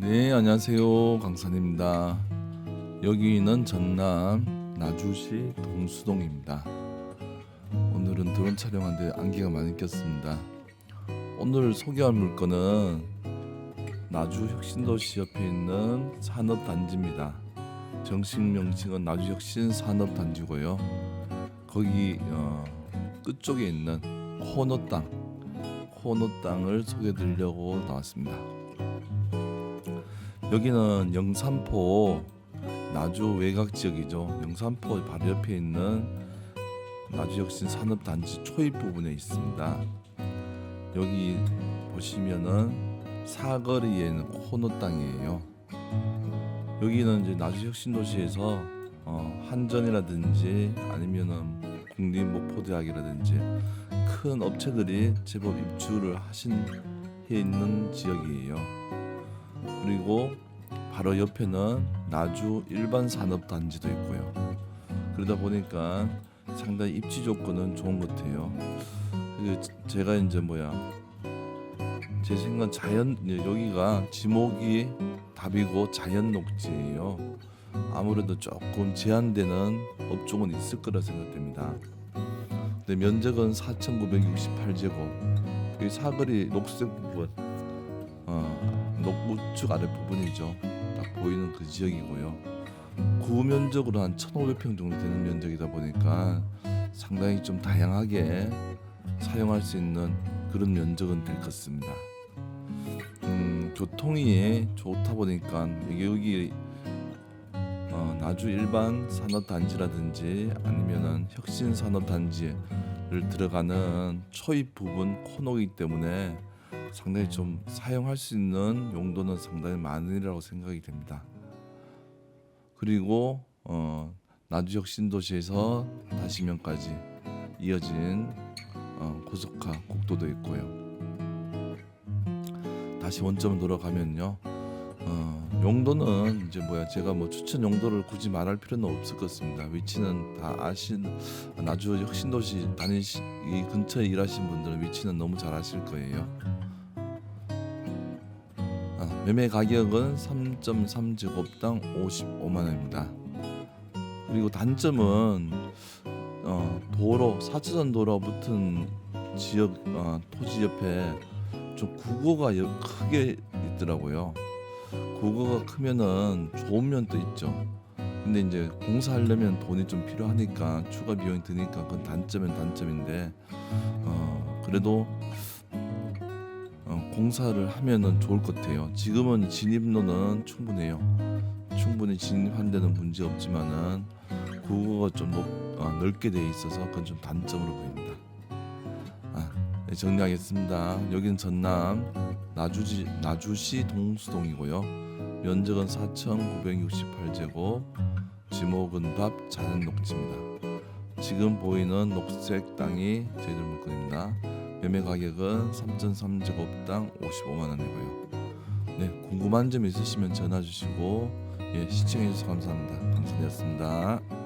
네, 안녕하세요. 강산입니다. 여기는 전남 나주시 동수동입니다. 오늘은 드론 촬영한데 안개가 많이 꼈습니다. 오늘 소개할 물건은 나주 혁신도시 옆에 있는 산업단지입니다. 정식 명칭은 나주 혁신 산업단지고요. 거기 어, 끝쪽에 있는 코너 땅, 코너 땅을 소개드리려고 나왔습니다. 여기는 영산포 나주 외곽 지역이죠. 영산포 바로 옆에 있는 나주혁신 산업단지 초입 부분에 있습니다. 여기 보시면은 사거리에 있는 코너 땅이에요. 여기는 이제 나주혁신 도시에서 어, 한전이라든지 아니면은 국립목포대학이라든지 큰 업체들이 제법 입주를 하신 해 있는 지역이에요. 그리고 바로 옆에는 나주 일반 산업 단지도 있고요. 그러다 보니까 상당히 입지 조건은 좋은 것 같아요. 그 제가 이제 뭐야 제 생각 자연 여기가 지목이 답이고 자연 녹지예요. 아무래도 조금 제한되는 업종은 있을 거라 생각됩니다. 근데 면적은 4,968제곱. 여기 사거리 녹색 부분, 어, 녹우측 아래 부분이죠. 딱 보이는 그 지역이고요. 구 면적으로 한 1,500평 정도 되는 면적이다 보니까 상당히 좀 다양하게 사용할 수 있는 그런 면적은 될 것 같습니다. 음, 교통이 좋다 보니까 여기 여기 어, 나주 일반 산업 단지라든지 아니면은 혁신 산업 단지를 들어가는 초입 부분 코너이기 때문에 상당히 좀 사용할 수 있는 용도는 상당히 많으리라고 생각이 됩니다. 그리고 어, 나주 혁신도시에서 다시면까지 이어진 어, 고속화 국도도 있고요. 다시 원점으로 돌아가면요. 어, 용도는 이제 뭐야 제가 뭐 추천 용도를 굳이 말할 필요는 없을 것 같습니다. 위치는 다 아신 나주 혁신도시 다니시 이 근처에 일하신 분들은 위치는 너무 잘 아실 거예요. 아, 매매 가격은 3.3제곱당 55만 원입니다. 그리고 단점은 어, 도로 4차선 도로 붙은 지역 어, 토지 옆에 좀 여- 크게 있더라고요. 구고가 크면은 좋은 면도 있죠. 근데 이제 공사하려면 돈이 좀 필요하니까 추가 비용이 드니까 그건 단점은 단점인데 어, 그래도 어, 공사를 하면은 좋을 것 같아요. 지금은 진입로는 충분해요. 충분히 진입한 데는 문제 없지만은 구고가 좀 높, 어, 넓게 돼 있어서 그건 좀 단점으로 보입니다. 아, 네, 정리하겠습니다. 여기는 전남 나주지 나주시 동수동이고요. 면적은 4,968제곱, 지목은 답 자연 녹지입니다. 지금 보이는 녹색 땅이 저희들 물건입니다. 매매 가격은 3.3제곱당 55만 원이고요. 네, 궁금한 점 있으시면 전화 주시고 예, 시청해 주셔서 감사합니다. 감사드렸습니다.